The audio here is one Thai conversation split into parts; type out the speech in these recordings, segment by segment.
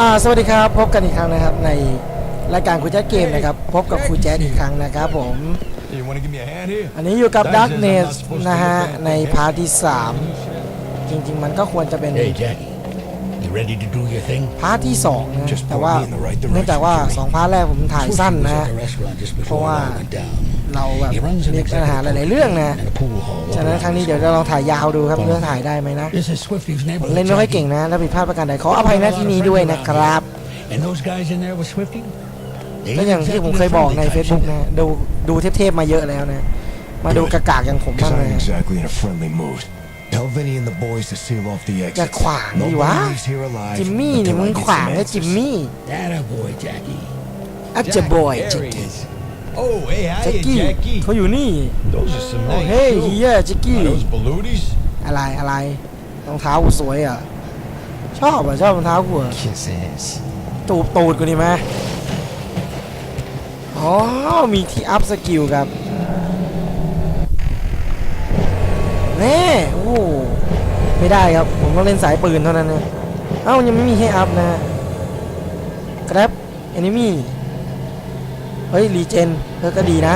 อ่าสวัสดีครับ พบกันอีกครั้งนะครับ ในรายการครูแจ๊ดเกมนะครับ พบกับครูแจ๊ดอีกครั้งนะครับผม You want to give me a hand here? อันนี้อยู่กับ That Dark says I'm Nest not supposed to นะฮะ look at ใน the พาร์ทที่ 3 จริง ๆ มันก็ควรจะเป็น Hey, Jackie. You ready to do your thing? พาร์ทที่ 2 นะ Just แต่ว่า point me in the right direction, เนื่องจากว่า 2 พาร์ทแรกผมถ่ายสั้น Swift นะ was ฮะ at the restaurant just before เพราะว่า it all went down. เราแบบ He runs an มีปัญหาหลายๆเรื่องนะ and a pool hall. ฉะนั้นครั้งนี้เดี๋ยวเราลองถ่ายยาวดูครับเรื่องถ่ายได้ไหมนะ This is Swifty's neighborhood. เล่นไม่ค่อยเก่ง Jackie. นะแล้วผิดพลาดประการใดขออภัยณที่นี้ด้วยนะครับ And those guys in there with Swifty? They ก็ ain't อย่างที่ผม exactly เคย the บอกใน friendly types Facebook either. นะดูดูเทพๆมาเยอะแล้วนะมาดูกากากๆอย่างผม Because บ้างเลย I'm นะ exactly in a friendly mood. Tell Vinny and the boys to seal off the อย่า exits. ขวางดิวะ Nobody leaves here alive จิมมี่นี่ until มึ I ง get ขวาง some นะจิม answers. มี่ That a boy, Jackie. อัจจะบอย There he is. Oh, hey, แจ็ค hiya, กี้ Jackie. เขาอยู่นี่ Those are some โอ้ nice เฮ้ย shoes. เฮียแจ็คกี้ Are those Balooties? อะไรอะไรรองเท้ากูสวยอะ ชอบอะ ชอบรองเท้ากูอะ Kiss ass. ตูบตูดกูนี่ไหมอ๋อ มีที่อัพสกิลครับ แน่ โอ้โหไม่ได้ครับ ผมต้องเล่นสายปืนเท่านั้นนะ เอ้า ยังไม่มีให้อัพนะฮะ Grab Enemy เฮ้ยรีเจนเธอก็ดีนะ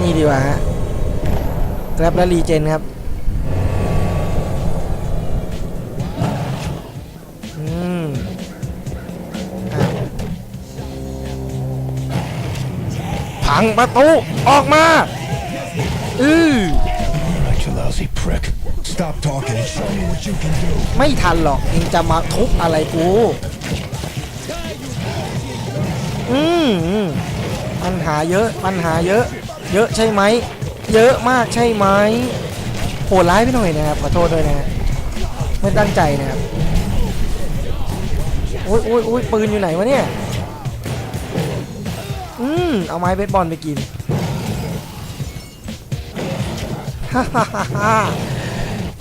นี่ดีกว่าฮะ Grab และรีเจนครับอืมอะพังประตู ออกมา อือ Right, you lousy prick. Stop talking and show me what you can do. ไม่ทันหรอกเองจะมาทุบอะไรกู อืมปัญหาเยอะปัญหาเยอะ เยอะใช่ไหม เยอะมากใช่ไหมโหดร้ายไปหน่อยนะครับขอโทษด้วยนะไม่ตั้งใจนะครับโอ้ยโอ้ยโอ้ยปืนอยู่ไหนวะเนี่ยอืมเอาไม้เบสบอลไปกินฮ่าฮ่าฮ่า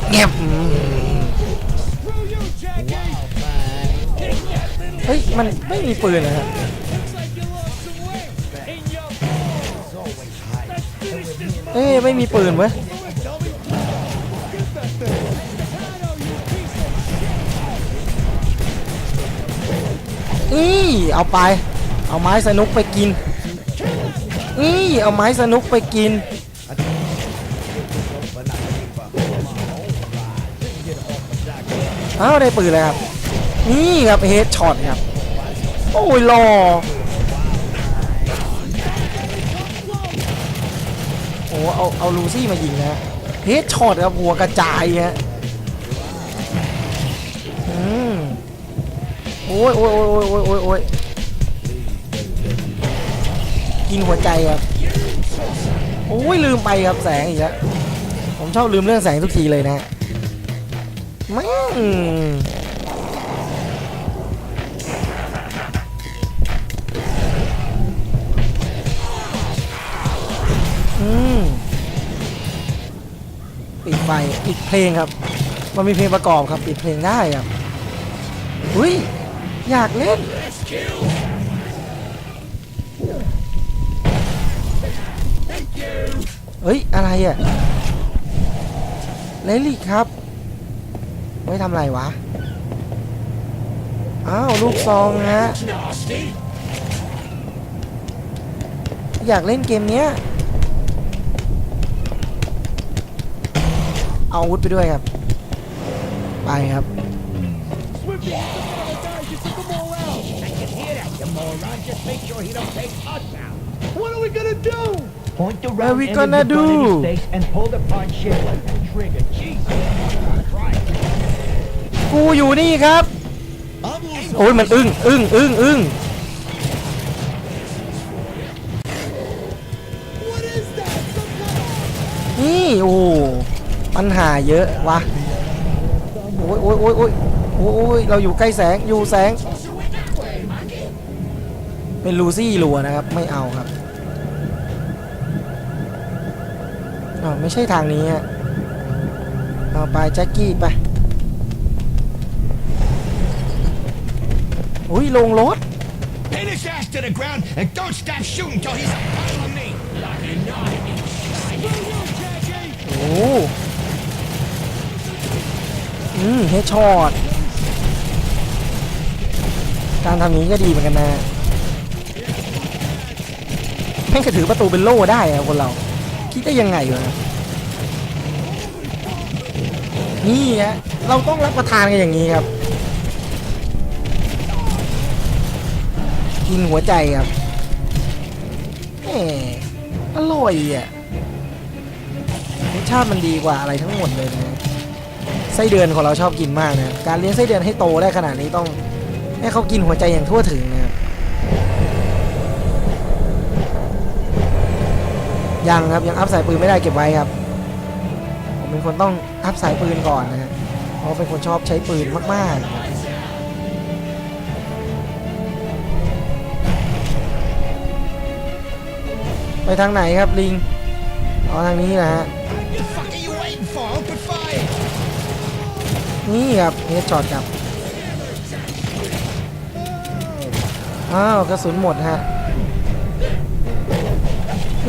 เงียบเฮ้ยมันไม่มีปืนนะครับ เอ้ยไม่มีปืนเว้ยอีเอาไป เอาไม้สนุกไปกินอีเอาไม้สนุกไปกิน เอาได้ปืนเลยครับ นี่ครับเฮดช็อตครับ โอ้ยหล่อ เอาเอาลูซี่มายิงนะฮะเฮดช็อตครับหัวกระจายฮะอืมโอ้ยโอ้ยโอ้ยโอ้ยโอ้ยโอ้ยกินหัวใจครับโอ้ยลืมไปครับแสงอีกแล้วผมชอบลืมเรื่องแสงทุกทีเลยนะฮะแม่ง ปิดไฟปิดเพลงครับ มันมีเพลงประกอบครับปิดเพลงได้ครับอุ้ยอยากเล่นเฮ้ย อะไรอะเลลิกครับไว้ทำไรวะ อ้าว ลูกซองฮะ อยากเล่นเกมเนี้ย เอาอาวุธไปด้วยครับ ไปครับ What are we gonna do? Point the What round are we end gonna of the gun in do? his face and pull the pawn shit like that trigger. Jesus Christ. กูอยู่นี่ครับ โอ้ยมันอึ้งอึ้งอึ้งอึ้งนี่โอ้ ปัญหาเยอะวะโอ้ยโอ้ยโอ้ยโอ้ยโอ้ยเราอยู่ใกล้แสงอยู่แสง เป็นลูซี่รัวนะครับ ไม่เอาครับอ้าวไม่ใช่ทางนี้ฮะเอาไปแจ็คกี้ไปอุ้ยลงรถ Pin his ass to the ground and don't stop shooting till he's a pile of meat. โอ้ อืมเฮดช็อตการทำอย่างนี้ก็ดีเหมือนกันนะแม่งก็ถือประตูเป็นโล่ได้อะคนเรา คิดได้ยังไงวะนี่ฮะเราต้องรับประทานกันอย่างนี้ครับ กินหัวใจครับแหมอร่อยอะรสชาติมันดีกว่าอะไรทั้งหมดเลยนะ ไส้เดือนของเราชอบกินมากนะการเลี้ยงไส้เดือนให้โตได้ขนาดนี้ต้องให้เขากินหัวใจอย่างทั่วถึงนะครับยังครับยังอัพสายปืนไม่ได้เก็บไว้ครับ ผมเป็นคนต้องอัพสายปืนก่อนนะฮะเพราะเป็นคนชอบใช้ปืนมากๆไปทางไหนครับลิงอ๋อทางนี้นะฮะ นี่ครับเฮดช็อตครับอ้าวกระสุนหมดฮะ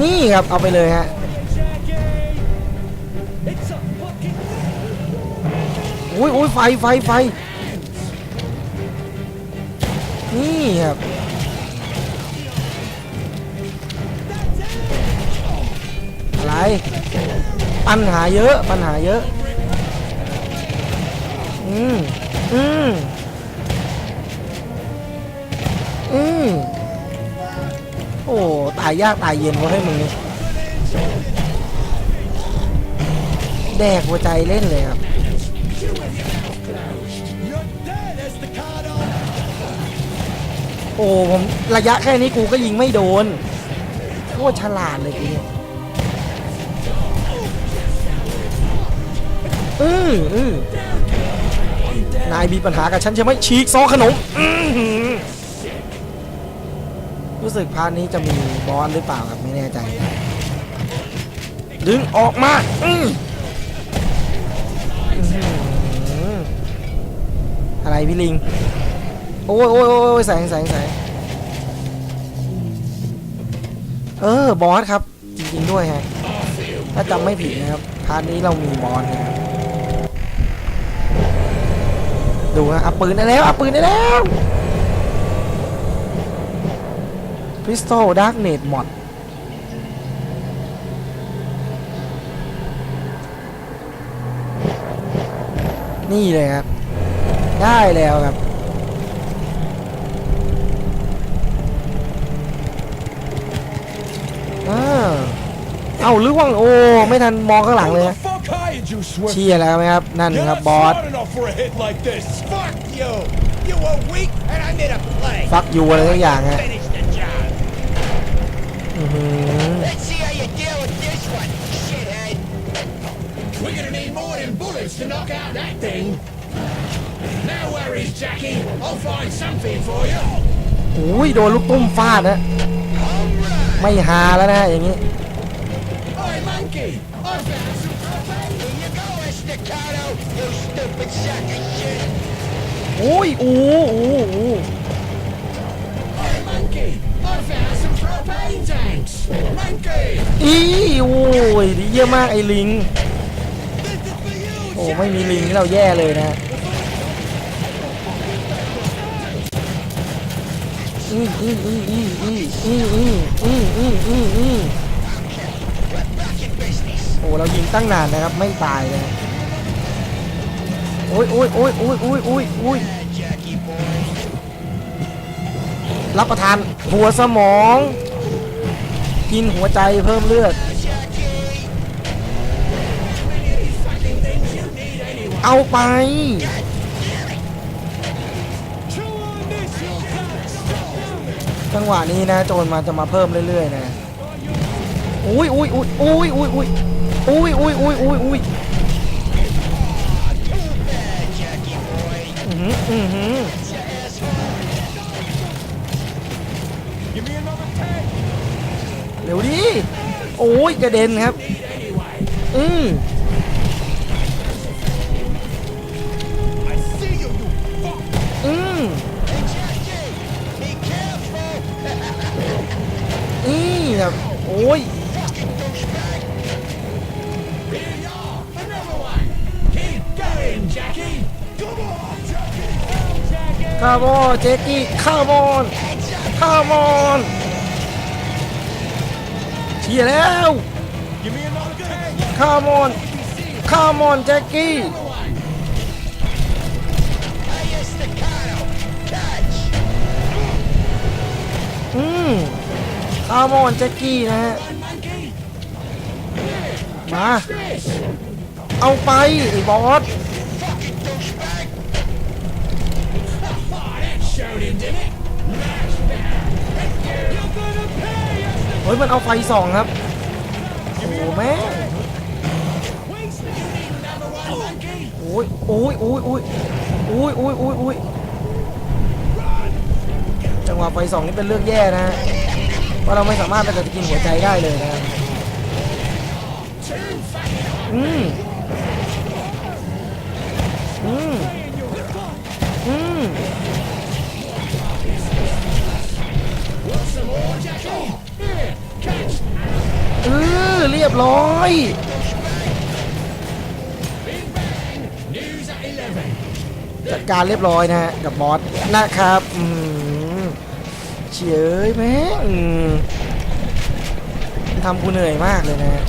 นี่ครับเอาไปเลยฮะอุ้ยอุ้ยไฟไฟไฟนี่ครับอะไรปัญหาเยอะปัญหาเยอะ อืม อืม อืม โอ้ ตายยากตายเย็นวะให้มึงนี่แดกหัวใจเล่นเลยครับ โอ้ผมระยะแค่นี้กูก็ยิงไม่โดนโคตรฉลาดเลยกูเนี่ยอืออือ นายมีปัญหากับฉันใช่ไหมฉีกซองขนมรู้สึกพาร์ทนี้จะมีบอสหรือเปล่าครับไม่แน่ใจ ดึงออกมาอืออะไรพี่ลิง โอ้ยโอ้ยโอ้ยแสงแสงแสงเออบอสครับ จริง ๆ ด้วยฮะถ้าจำไม่ผิดนะครับพาร์ทนี้เรามีบอสนะครับ ดูนะอัพปืนได้แล้วเอัพปืนได้แล้วพิสโตลดาร์กเนตมอดนี่เลยครับ ได้แล้วครับอ่าเอาล่วงโอ้ ไม่ทันมองข้างหลังเลย Who นะ the fuck hired you, Swift? เชียร์แล้วไหมครับ นั่นครับบอส you! You were weak, and I made a play. ฟักยูอะไรทุกอย่างฮะ Finish the job. อื้อหือ Let's see how you deal with this one, shithead. We're gonna need more than bullets to knock out that thing. No worries, Jackie. I'll find something for you. อุ้ยโดนลูกตุ้มฟาดนะ ไม่ฮาแล้วนะอย่างนี้ Hey, monkey! I found some propane. Here you go, Estacado, you stupid sack of shit. โอ้ยอู้อู้อู้อีโอ้ยดีเยี่ยมมากไอ้ลิง โอ้ไม่มีลิงเราแย่เลยนะอืออืมอืมอืมอืมอืมอืมอืมอืมอืมโอ้เรายิงตั้งนานนะครับไม่ตายนะ อ้ยโอ้ยโอ้ยโอ้ยโอ้ยโอ้ยโอ้ยรับประทานหัวสมอง กินหัวใจเพิ่มเลือด เอาไป จังหวะนี้นะ โจรมาจะมาเพิ่มเรื่อยๆนะอุ้ยอุ้ยอุ้ยอุ้ยอุ้ยอุ้ยอุ้ยอุ้ยอุ้ยอุ้ย หืออือหือ Give me another tank. เร็วดิโอ้ยกระเด็นครับ อืม I see you, you fuck. อืม Jackie, be careful. นี่ครับ โอ้ย ข้ามอนเจกกี้ข้ามอนข้ามอนเชียแล้วข้ามอนข้ามอนแจ็กกี้ Hey, staccato. Catch. อืมข้ามอนแจ็กกี้นะฮะมาเอาไปไอ้บอส เฮ้ยมันเอาไฟส่องครับโอ้แม่โอ้ยโอ้ยโอ้ยโอ้ยโอ้ยโอ้ยโอ้ยโอ้ยจังหวะไฟส่องนี่เป็นเรื่องแย่นะฮะเพราะเราไม่สามารถไปจะกินหัวใจได้เลยนะอืมอืมอืม เออเรียบร้อยจัดการเรียบร้อยนะฮะกับบอสนะครับอืมเฉยแม่งอืมทำกูเหนื่อยมากเลยนะ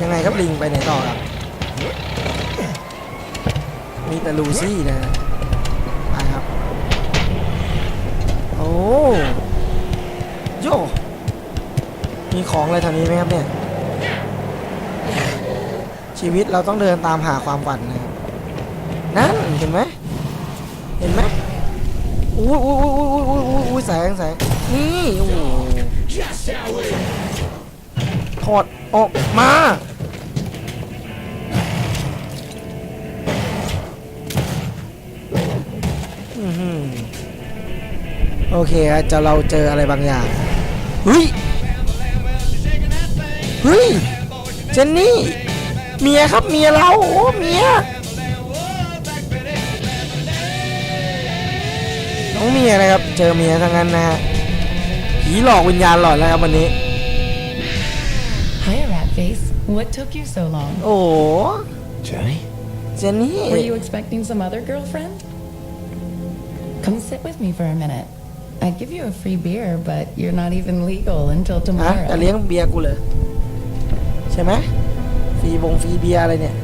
ยังไงครับลิงไปไหนต่อครับ มีแต่ลูซี่นะฮะไปครับ โอ้โยมีของอะไรแถวนี้ไหมครับเนี่ย ชีวิตเราต้องเดินตามหาความฝันนะครับนั่นเห็นไหมเห็นไหมอุ้ยอุ้ยอุ้ยอุ้ยอุ้ยอุ้ยอุ้ยแสงแสงนี่โอ้โหถอดออกมาอื้อหือ โอเคครับจะเราเจออะไรบางอย่างเฮ้ยเฮ้ยเจนนี่ เมียครับเมียเราโอ้เมียน้องเมียนะครับ เจอเมียทั้งนั้นนะฮะผีหลอกวิญญาณหลอนแล้วครับวันนี้ Hi, Ratface. What took you so long? โอ้โห Jenny? เจนนี่ Were you expecting some other girlfriend? Come sit with me for a minute. I'd give you a free beer, but you're not even legal until ฮะ tomorrow. จะเลี้ยงเบียร์กูเลยใช่ไหมฟรีบงฟรีเบียร์อะไรเนี่ย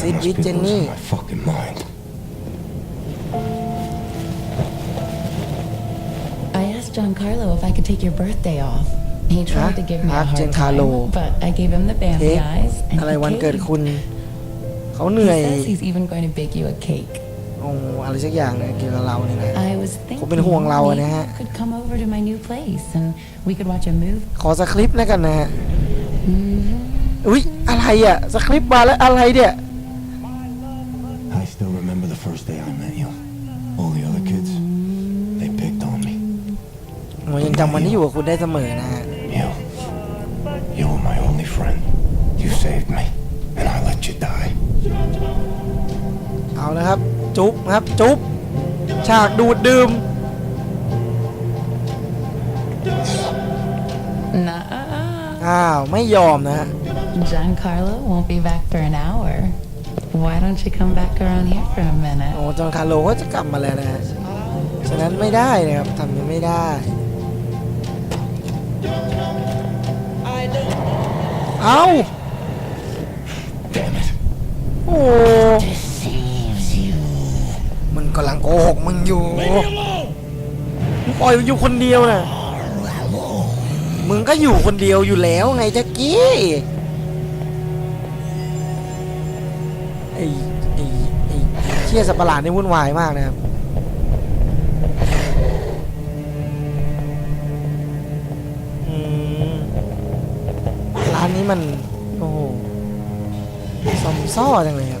ซิด must วิท be เจนนี่ losing my fucking mind. I asked Giancarlo if I could take your birthday off. He tried to give me a Ask hard Giancarlo. time, but I gave him the เค้ bambi ก eyes, and อะไร he วันเกิด caved. คุณ เขาเหนื่อย He says he's even going to bake you a cake. โอ้อะไรสักอย่างเนี่ยเกี่ยวกับเราเนี่ยนะ I was ผมเป็นห่วง thinking เราอะ maybe นะฮะ you could come over to my new place and we could watch a movie. ขอสคริปต์แล้วกันนะฮะ อุ้ยอะไรอะ สคริปต์มาแล้วอะไรเนี่ย I still remember the first day I met you. All the other kids, they picked on me. ผมยังจำวันที่อยู่กับคุณได้เสมอนะฮะ You, you were my only friend. You saved me, and I let you die. เอาละครับ จุ๊บครับจุ๊บฉากดูดดื่ม Nuh-uh. อ้าว ไม่ยอมนะฮะ Giancarlo won't be back for an hour. Why don't you come back around here for a minute? โอ้จอห์นคาร์โลก็จะกลับมาแล้วนะฮะฉะนั้นไม่ได้นะครับทำยังไม่ได้เอา Damn it. โอ้มัน กำลังโกหกมึงอยู่มึงปล่อยมันอยู่คนเดียวนะมึงก็อยู่คนเดียวอยู่แล้วไงแจ๊กกี้ไอ้ไอ้ไอ้เชี่ยสัตว์ประหลาดนี่วุ่นวายมากนะครับร้านนี้มัน โอ้โหซอมซ่อจังเลยครับ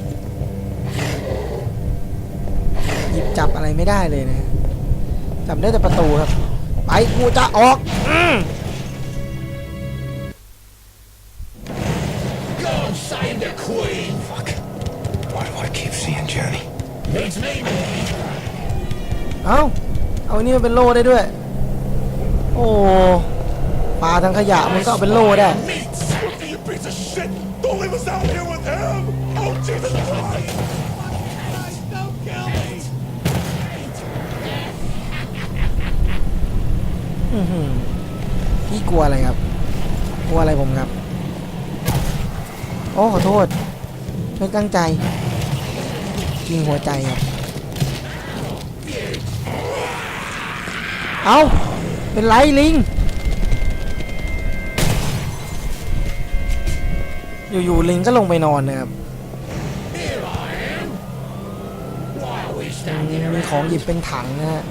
จับอะไรไม่ได้เลยนะฮะจับได้แต่ประตูครับ ไปกูจะออกอืม Go and save the Queen. Fuck. Why do I keep seeing Jenny? Beats me, monkey. เอาเอาอันนี้มาเป็นโล่ได้ด้วย โอ้ปลาทั้งขยะมันก็เอาเป็นโล่ได้ พี่กลัวอะไรครับ กลัวอะไรผมครับ โอ้ขอโทษ ไม่ตั้งใจยิงหัวใจครับ เอาเป็นไรลิง อยู่ๆลิงก็ลงไปนอนนะครับมีของหยิบเป็นถังนะฮะ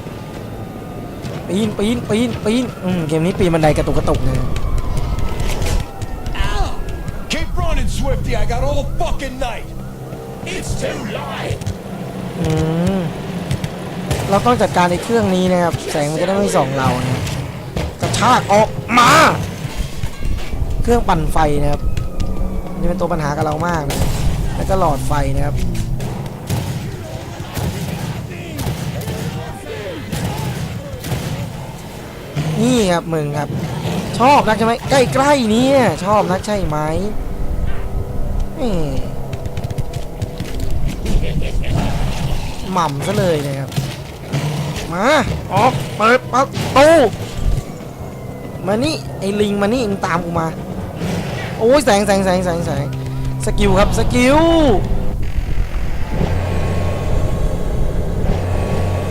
ปีนปีนปีนปีนอืมเกมนี้ปีนบันไดกระตุกกระตุกนะ Keep running, Swifty! I got all fucking night! It's too light. อืมเราต้องจัดการในเครื่องนี้นะครับ แสงมันจะได้ไม่ส่องเรานะกระชากออกมา เครื่องปั่นไฟนะครับนี่เป็นตัวปัญหากับเรามากนะแล้วก็หลอดไฟนะครับ นี่ครับมึงครับ ชอบนักใช่ไหมใกล้ๆนี่ยชอบนักใช่ไหมแหม่หม่ำซะเลยนะครับ มาออกเปิดประตูมานี่ไอ้ลิงมานี่มึงตามกูมา โอ้ยแสงแสงแสงแสงแสงสกิลครับสกิล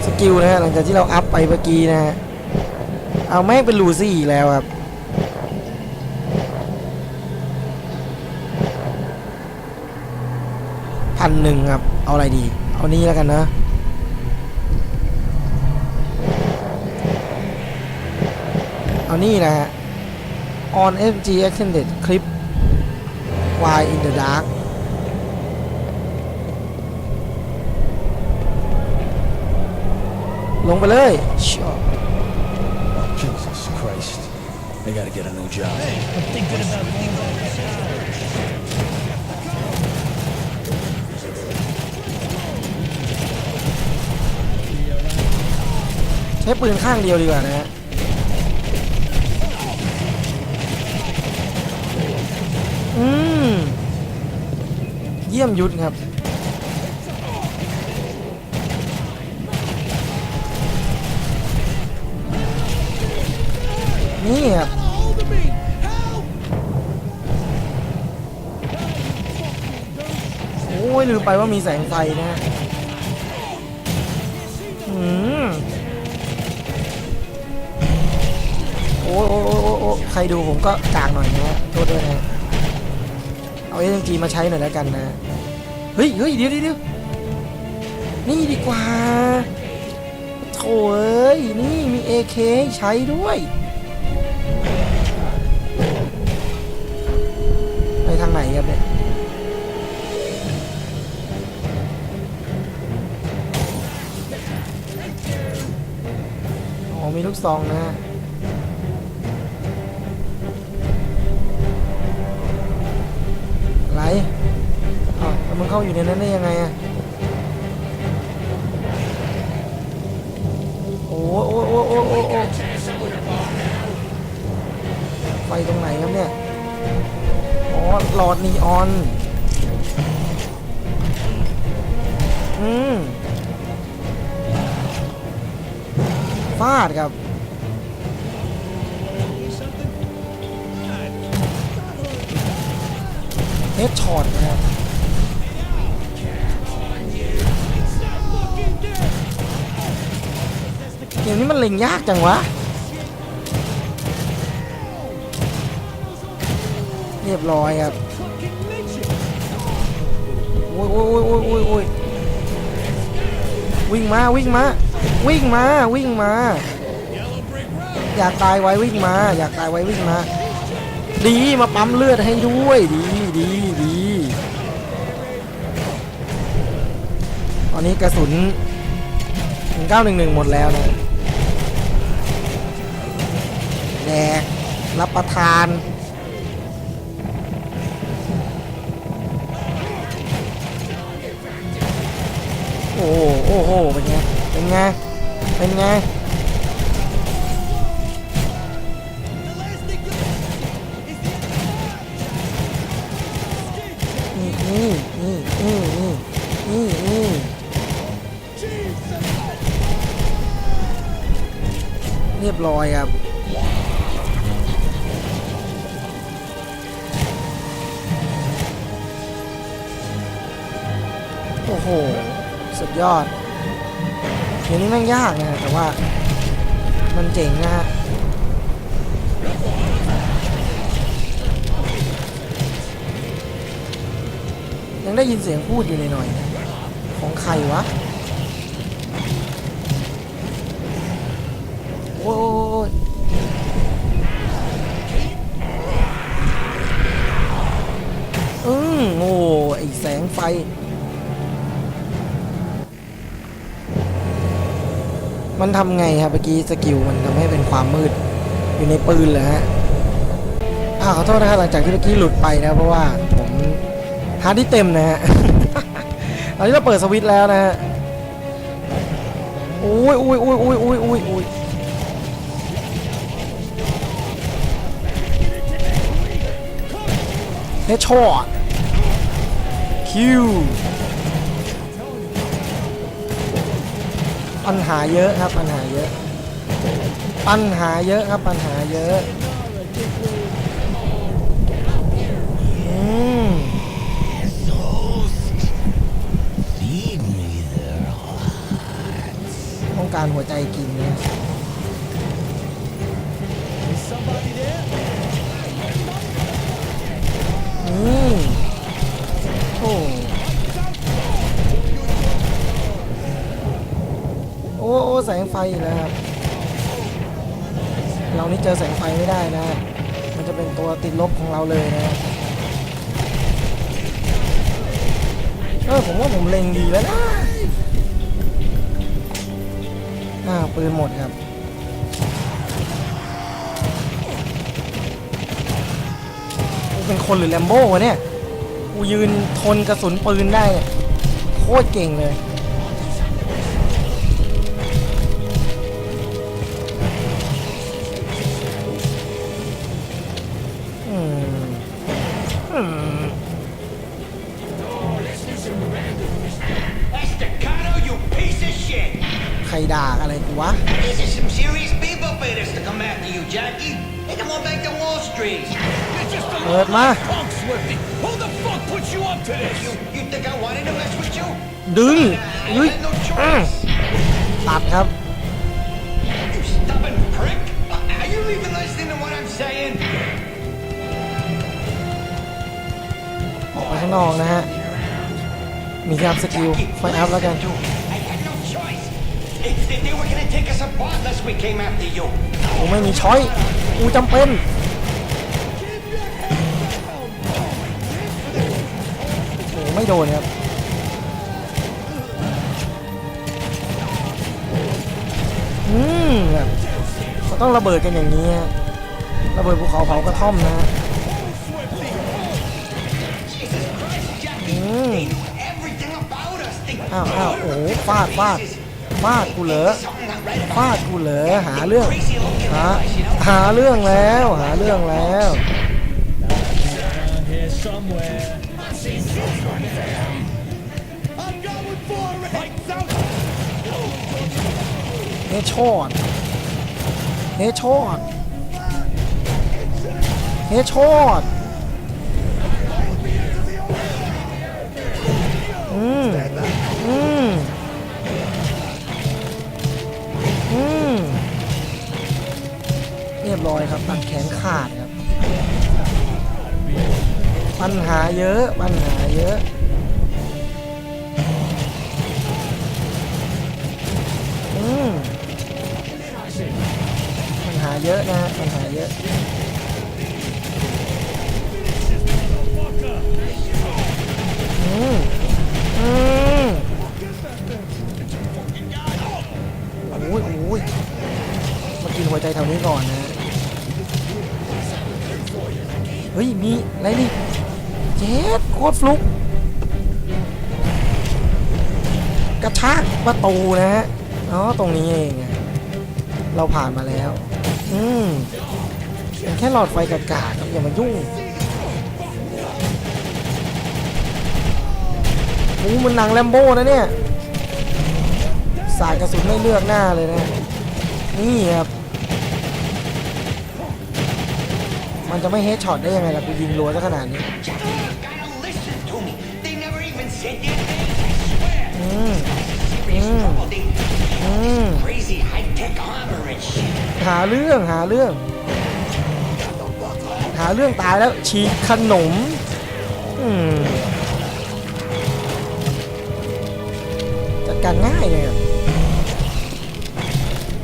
สกิลนะฮะหลังจากที่เราอัพไปเมื่อกี้นะฮะ เอาแม่งเป็นลูซี่อีกแล้วครับ พันหนึ่งครับ เอาอะไรดี เอานี้แล้วกันนะ เอานี่นะฮะ on FG extended clip why in the dark ลงไปเลย Christ. I gotta get a new job. Thinking about you. ใช้ปืนข้างเดียวดีกว่านะฮะอืม เยี่ยมยุทธครับ นี่ครับโอ้ยลืมไปว่ามีแสงไฟนะฮะอืมโอ้ยโอ้ยโอ้ยโอ้ยโอใครดูผมก็กากหน่อยนะโทษด้วยนะเอาเอ็มจีมาใช้หน่อยแล้วกันนะเฮ้ยเฮ้ยเดี๋ยวเดี๋ยวนี่ดีกว่าโถ่เอ้ยนี่มี AK ให้ใช้ด้วย ทางไหนครับเนี่ยอ๋อมีลูกซองนะฮะอะไรอ้าวแล้วมึงเข้าอยู่ในนั้นได้ยังไงอะโอ้โอ้โอ้โอ้โอ้โอ้ไฟตรงไหนครับเนี่ย อ๋อหลอดนีออน อืมฟาดครับเฮดช็อตนะครับเกมนี้มันเล็งยากจังวะ รียบร้อยครับโอ้ยโอ้ยโอ้ยโอ้ยโอ้ยวิ่งมาวิ่งมาวิ่งมาวิ่งมา อยากตายไว้วิ่งมา อยากตายไว้วิ่งมา ดีมาปั๊มเลือดให้ด้วยดีดีดีตอนนี้กระสุน1911 หมดแล้วนะแดกรับประทาน อ้โหโอ้โหเป็นไงเป็นไงเป็นไงนี่นี่นี่นี่นี่นี่เรียบร้อยครับโอ้โห ดยอดเกมนี้แม่งยากนะแต่ว่า มันเจ๋งนะฮะยังได้ยินเสียงพูดอยู่หน่อยๆของใครวะโอ้ยอืมโอ้ไอแสงไฟ มันทำไงครับเมื่อกี้สกิลมันทำให้เป็นความมืดอยู่ในปืนเหรอฮะอ่าขอโทษนะครับหลังจากที่เมื่อกี้หลุดไปนะเพราะว่าผมฮาร์ดที่เต็มนะฮะตอนนี้เราเปิดสวิตช์แล้วนะฮะอุ้ยอุ้ยอุ้ยอุ้ยอุ้ยอุ้ยอุ้ยเฮดช็อตคิว ปัญหาเยอะครับปัญหาเยอะ ปัญหาเยอะครับปัญหาเยอะอืม Feed me their ต้องการหัวใจกินเนี่ย แสงไฟอีกแล้วครับ เรานี่เจอแสงไฟไม่ได้นะ มันจะเป็นตัวติดลบของเราเลยนะเออผมว่าผมเล็งดีแล้วนะอ่าปืนหมดครับกูเป็นคนหรือแลมโบ้วะเนี่ยกูยืนทนกระสุนปืนได้เนี่ยโคตรเก่งเลย ใครด่าอะไรกูวะ These are some serious people paid us to come after you, Jackie. Take them on back to Wall Street. You're just a เปิดมา punk, Swifty. Who the fuck put you up to this? You, you think I wanted to mess with you? ดึง I ยุ้ย had no อืม choice. ตัดครับ างนอกนะฮะ มีครับสกิลค่อยอัพแล้วกัน I had no choice. They, they, they were gonna take us apart unless we came after you. กูไม่มีช้อย กูจำเป็นโอ้ไม่โดนครับอืมแบบเขาต้องระเบิดกันอย่างนี้ระเบิดภูเขาเผากระท่อมนะฮะ อ้าวอ้าวโอ้ฟาดฟาดฟาดกูเหรอฟาดกูเหรอหาเรื่องหาหาเรื่องแล้วหาเรื่องแล้วเฮชอนเฮชอนเฮชอน อืมอืมเรียบร้อยครับ ตัดแขนขาดครับ ปัญหาเยอะ ปัญหาเยอะอืมปัญหาเยอะนะฮะปัญหาเยอะอืมอืม กินหัวใจแถวนี้ก่อนนะเฮ้ย มีอะไรนี่เจ็ดโคตรฟลุก กระชากประตูนะฮะอ๋อตรงนี้เองเราผ่านมาแล้ว อืมเป็นแค่หลอดไฟกากาครับอย่ามายุ่งโอ้มันหนังแลมโบ้นะเนี่ย สายกระสุนไม่เลือกหน้าเลยนะ นี่ครับ มันจะไม่เฮดช็อตได้ยังไงล่ะกูยิงรัวซะขนาดนี้ Gotta listen to me. They never even said their names, I swear. อืมอืมหาเรื่องหาเรื่อง หาเรื่องตายแล้วฉีกขนมอืมจัดการง่ายเลยอะ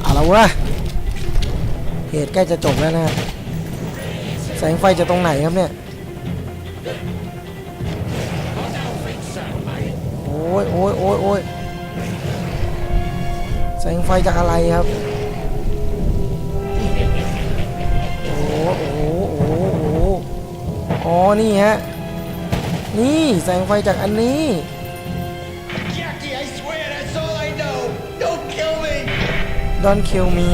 เอาละวะเหตุใกล้จะจบแล้วนะ งไฟจะตรงไหนครับเนี่ย โอ้ยโอ้ยโอ้ยโอ้ยแสงไฟจากอะไรครับ โอ้โหโอ้โหโอ้โหโอ้โหอ๋อ นี่ฮะ นี่แสงไฟจากอันนี้ Jackie, I swear that's all I know. Don't kill me. ดอนคิวมี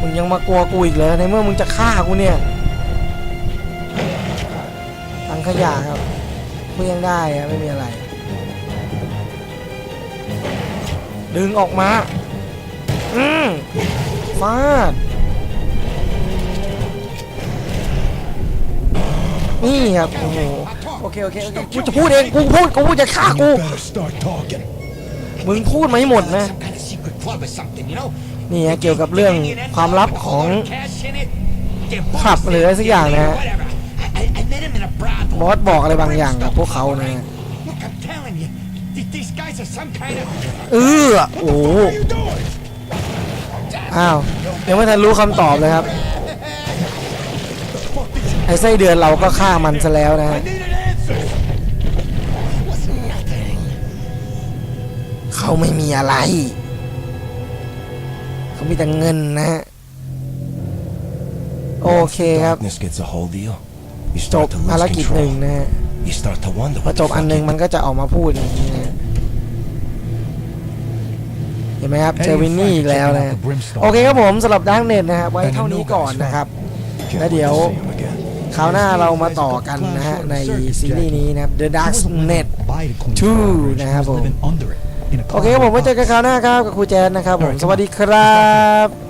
มึงยังมากลัวกูอีกเหรอในเมื่อมึงจะฆ่ากูเนี่ยถัง ขยะครับเพื่ยังได้อะไม่มีอะไร ดึงออกมา อืมฟาด นี่ครับโอ้โหโอเค โอเค โอเค กูจะพูดเอง กูพูด กูจะฆ่ากู You better start talking. มึงพูดมาให้หมดนะ Some kind of secret club or something, you know? นี่ฮะเกี่ยวกับเรื่องความลับของ Cash in it. Their ขับ boss หรืออะไรสักอย่างนะฮะ บอสบอกอะไรบางอย่างกับพวกเขานะเออโอ้อ้าวยังไม่ทันรู้คำตอบเลยครับ ไอ้ไส้เดือนเราก็ฆ่ามันซะแล้วนะฮะเขาไม่มีอะไร เขามีแต่เงินนะฮะ โอเคครับ Darkness gets a hold of you. You จบ start to ภาร lose กิจหนึ่ง control. นะฮะ You start to wonder พอ what จ the บอัน fuck หนึ่ง you มันก็จะออกมาพูดอย่างนี้นะฮะเห็นไหมครับเจอวินนี่อีกแล้วนะฮะโอเคครับผมสำหรับดังเน็ตนะฮะไว้เท่านี้ก่อนนะครับ Can't แล้ว wait เดี๋ยว to see him again. คราวหน้าเรามาต่อกันนะฮะในซีรีส์นี้นะครับ The Dark Net 2 นะครับผม โอเคครับผมไว้เจอกันคราวหน้าครับกับครูแจนนะครับผม สวัสดีครับ